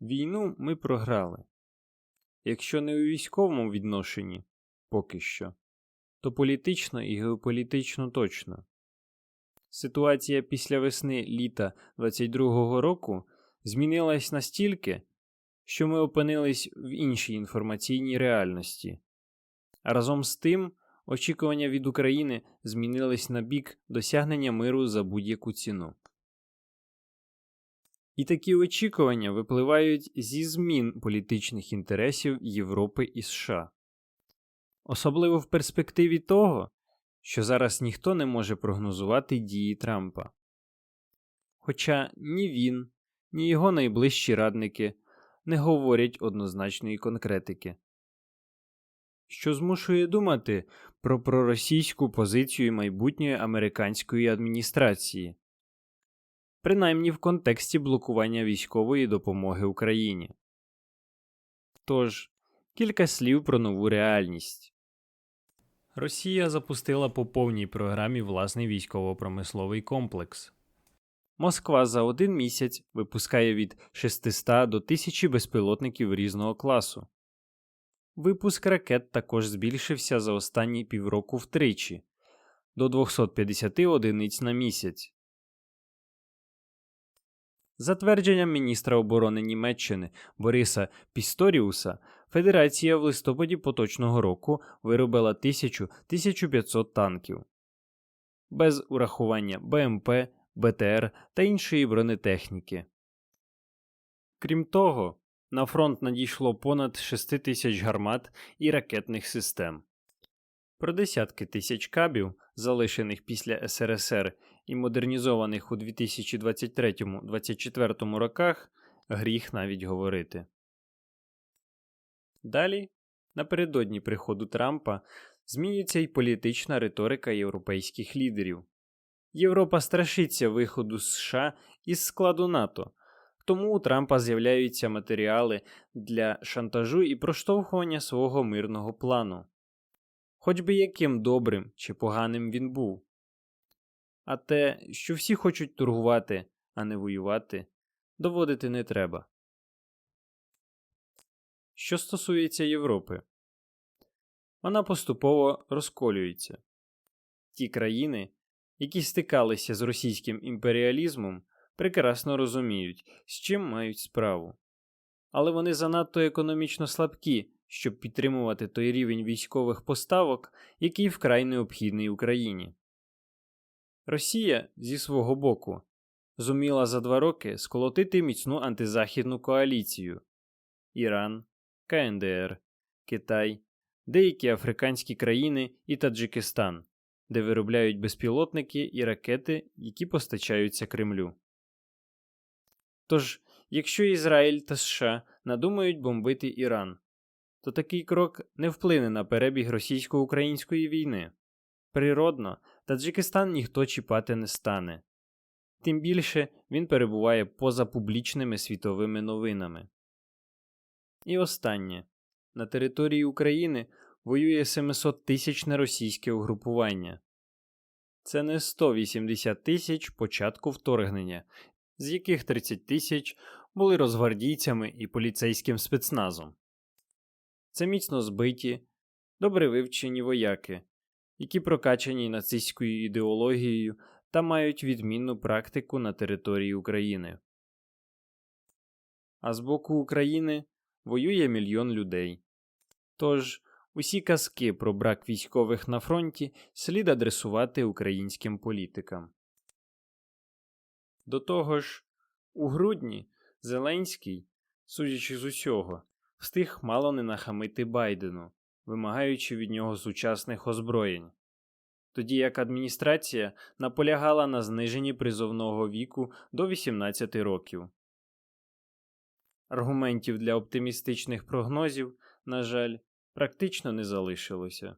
Війну ми програли. Якщо не у військовому відношенні поки що, то політично і геополітично точно. Ситуація після весни літа 22-го року змінилась настільки, що ми опинились в іншій інформаційній реальності. А разом з тим, очікування від України змінились на бік досягнення миру за будь-яку ціну. І такі очікування випливають зі змін політичних інтересів Європи і США. Особливо в перспективі того, що зараз ніхто не може прогнозувати дії Трампа. Хоча ні він, ні його найближчі радники не говорять однозначної конкретики, що змушує думати про проросійську позицію майбутньої американської адміністрації, принаймні в контексті блокування військової допомоги Україні. Тож, кілька слів про нову реальність. Росія запустила по повній програмі власний військово-промисловий комплекс. Москва за один місяць випускає від 600 до 1000 безпілотників різного класу. Випуск ракет також збільшився за останні півроку втричі до 250 одиниць на місяць. За твердженням міністра оборони Німеччини Бориса Пісторіуса, Федерація в листопаді поточного року виробила 1000-1500 танків без урахування БМП, БТР та іншої бронетехніки. Крім того, на фронт надійшло понад 6 тисяч гармат і ракетних систем. Про десятки тисяч кабів, залишених після СРСР і модернізованих у 2023-2024 роках, гріх навіть говорити. Далі, напередодні приходу Трампа, змінюється й політична риторика європейських лідерів. Європа страшиться виходу США із складу НАТО, тому у Трампа з'являються матеріали для шантажу і проштовхування свого мирного плану. Хоч би яким добрим чи поганим він був. А те, що всі хочуть торгувати, а не воювати, доводити не треба. Що стосується Європи, вона поступово розколюється. Ті країни, які стикалися з російським імперіалізмом, прекрасно розуміють, з чим мають справу. Але вони занадто економічно слабкі, щоб підтримувати той рівень військових поставок, який вкрай необхідний Україні. Росія зі свого боку зуміла за два роки сколотити міцну антизахідну коаліцію Іран, КНДР, Китай, деякі африканські країни і Таджикистан, де виробляють безпілотники і ракети, які постачаються Кремлю. Тож, якщо Ізраїль та США надумають бомбити Іран, то такий крок не вплине на перебіг російсько-української війни. Природно, Таджикистан ніхто чіпати не стане. Тим більше він перебуває поза публічними світовими новинами. І останнє на території України воює 700 тисячне російське угрупування. Це не 180 тисяч початку вторгнення, з яких 30 тисяч були розгвардійцями і поліцейським спецназом. Це міцно збиті, добре вивчені вояки, які прокачані нацистською ідеологією та мають відмінну практику на території України. А з боку України воює мільйон людей. Тож усі казки про брак військових на фронті слід адресувати українським політикам. До того ж, у грудні Зеленський, судячи з усього, встиг мало не нахамити Байдену, вимагаючи від нього сучасних озброєнь. Тоді як адміністрація наполягала на зниженні призовного віку до 18 років. Аргументів для оптимістичних прогнозів, на жаль, практично не залишилося.